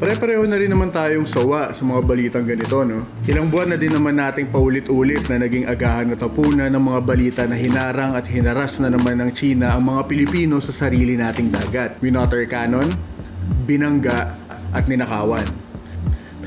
Pare-pareho na rin naman tayong sawa sa mga balitang ganito, no? Ilang buwan na din naman nating paulit-ulit na naging agahan na tapunan ng mga balita na hinarang at hinaras na naman ng China ang mga Pilipino sa sarili nating dagat. Winotter Cannon, binangga at ninakawan.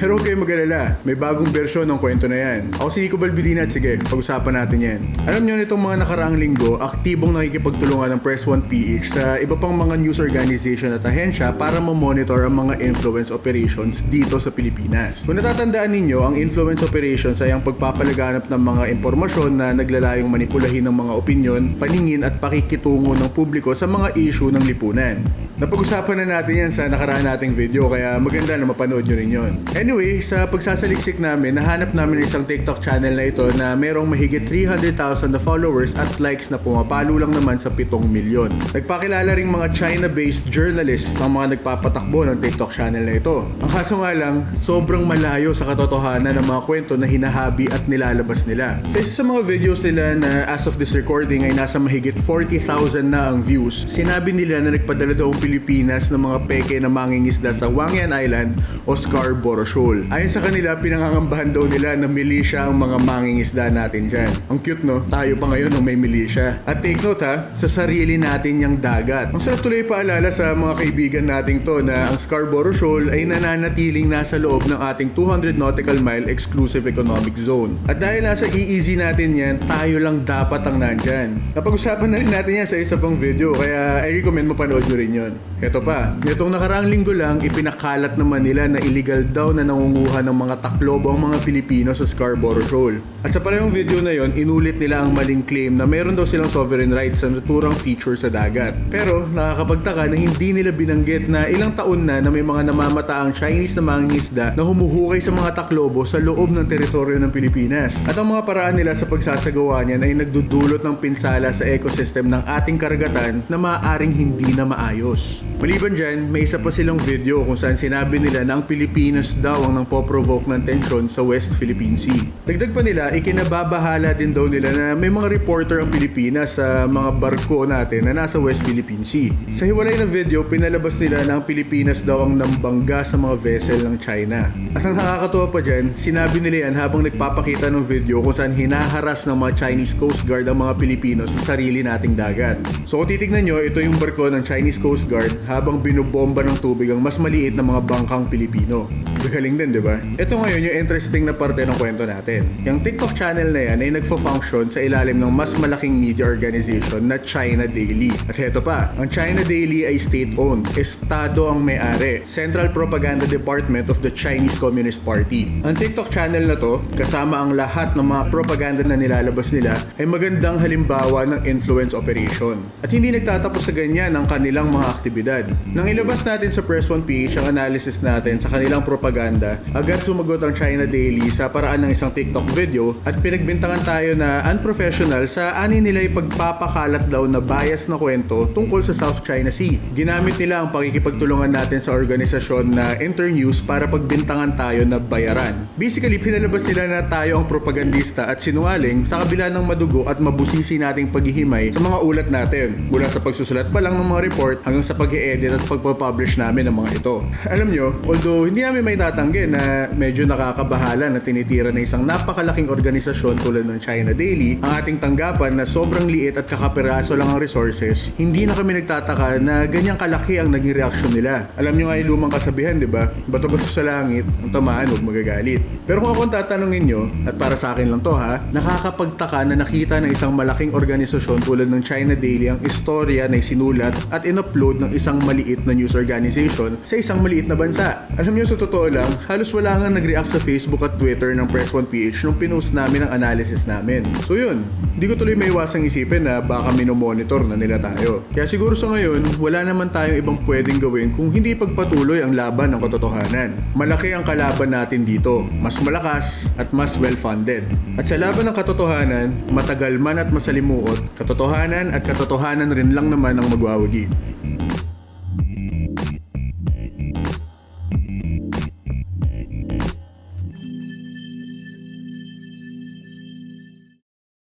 Pero huwag kayong mag-alala, may bagong bersyon ng kwento na yan. Ako si Nico Balbidina at sige, pag-usapan natin yan. Alam nyo nitong mga nakaraang linggo, aktibong nakikipagtulungan ng Press 1 PH sa iba pang mga news organization at ahensya para mamonitor ang mga influence operations dito sa Pilipinas. Kung natatandaan ninyo, ang influence operations ay ang pagpapalaganap ng mga impormasyon na naglalayong manipulahin ng mga opinyon, paningin at pakikitungo ng publiko sa mga issue ng lipunan. Napag-usapan na natin yan sa nakaraan nating video kaya maganda na mapanood nyo rin yun. Anyway, sa pagsasaliksik namin, nahanap namin isang TikTok channel na ito na merong mahigit 300,000 na followers at likes na pumapalo lang naman sa 7 milyon. Nagpakilala ring mga China-based journalists ang mga nagpapatakbo ng TikTok channel na ito. Ang kaso nga lang, sobrang malayo sa katotohanan ng mga kwento na hinahabi at nilalabas nila. Sa isa sa mga videos nila na as of this recording ay nasa mahigit 40,000 na ang views, sinabi nila na nagpadala daw ang Pilipinas ng mga peke na mangingisda sa Wangyan Island o Scarborough Shoal. Ayon sa kanila, pinangangambahan daw nila na milisya ang mga mangingisda natin dyan. Ang cute no? Tayo pa ngayon nung may milisya. At take note ha, sa sarili natin yung dagat. Ang sarap tuloy paalala sa mga kaibigan nating to na ang Scarborough Shoal ay nananatiling nasa loob ng ating 200 nautical mile exclusive economic zone. At dahil nasa EEZ natin yan, tayo lang dapat ang nandyan. Napag-usapan na rin natin yan sa isa pang video, kaya I recommend mapanood nyo rin yun. Ito pa, nitong nakaraang linggo lang, ipinakalat naman nila na illegal daw na nangunguha ng mga taklobo ang mga Pilipino sa Scarborough Shoal. At sa parehong video na yon, inulit nila ang maling claim na meron daw silang sovereign rights sa naturang feature sa dagat. Pero nakakapagtaka na hindi nila binanggit na ilang taon na na may mga namamataang Chinese na mangingisda na humuhukay sa mga taklobo sa loob ng teritoryo ng Pilipinas. At ang mga paraan nila sa pagsasagawa niyan ay nagdudulot ng pinsala sa ecosystem ng ating karagatan na maaaring hindi na maayos. Maliban dyan, may isa pa silang video kung saan sinabi nila na ang Pilipinas daw ang nang provoke ng tensyon sa West Philippine Sea. Dagdag pa nila, ikinababahala din daw nila na may mga reporter ang Pilipinas sa mga barko natin na nasa West Philippine Sea. Sa hiwalay na video, pinalabas nila na ang Pilipinas daw ang nambangga sa mga vessel ng China. At ang nakakatuwa pa dyan, sinabi nila yan habang nagpapakita ng video kung saan hinaharas ng mga Chinese Coast Guard ang mga Pilipino sa sarili nating dagat. So kung titignan nyo, ito yung barko ng Chinese Coast Guard habang binubomba ng tubig ang mas maliit na mga bangkang Pilipino. Galing din, di ba? Ito ngayon yung interesting na parte ng kwento natin. Yung TikTok channel na yan ay nagfa-function sa ilalim ng mas malaking media organization na China Daily. At heto pa, ang China Daily ay state-owned. Estado ang may-ari. Central Propaganda Department of the Chinese Communist Party. Ang TikTok channel na to, kasama ang lahat ng mga propaganda na nilalabas nila, ay magandang halimbawa ng influence operation. At hindi nagtatapos sa ganyan ang kanilang mga aktibidad. Nang ilabas natin sa Press 1 PH ang analysis natin sa kanilang propaganda, agad sumagot ang China Daily sa paraan ng isang TikTok video at pinagbintangan tayo na unprofessional sa ani nila ipagpapakalat daw na bias na kwento tungkol sa South China Sea. Ginamit nila ang pakikipagtulungan natin sa organisasyon na Internews para pagbintangan tayo na bayaran. Basically, pinalabas nila na tayo ang propagandista at sinungaling sa kabila ng madugo at mabusisi nating paghihimay sa mga ulat natin. Mula sa pagsusulat pa lang ng mga report hanggang sa pag-edit at pagpapublish namin ng mga ito. Alam nyo, although hindi namin may tatanggi na medyo nakakabahala na tinitira ng isang napakalaking organisasyon tulad ng China Daily, ang ating tanggapan na sobrang liit at kakapiraso lang ang resources, hindi na kami nagtataka na ganyang kalaki ang naging reaksyon nila. Alam nyo nga yung lumang kasabihan, di ba? Bato-bato sa langit, ang tamaan huwag magagalit. Pero kung ako tatanungin nyo, at para sa akin lang to ha, nakakapagtaka na nakita ng isang malaking organisasyon tulad ng China Daily ang istorya na isinulat at in-upload ng isang maliit na news organization sa isang maliit na bansa. Alam nyo sa totoo lang, halos wala nga nag-react sa Facebook at Twitter ng Press 1PH nung pinost namin ang analysis namin. So yun, hindi ko tuloy may iwasang isipin na baka minomonitor na nila tayo. Kaya siguro sa ngayon, wala naman tayong ibang pwedeng gawin kung hindi pagpatuloy ang laban ng katotohanan. Malaki ang kalaban natin dito, mas malakas at mas well-funded. At sa laban ng katotohanan, matagal man at masalimuot, katotohanan at katotohanan rin lang naman ang magwawagi.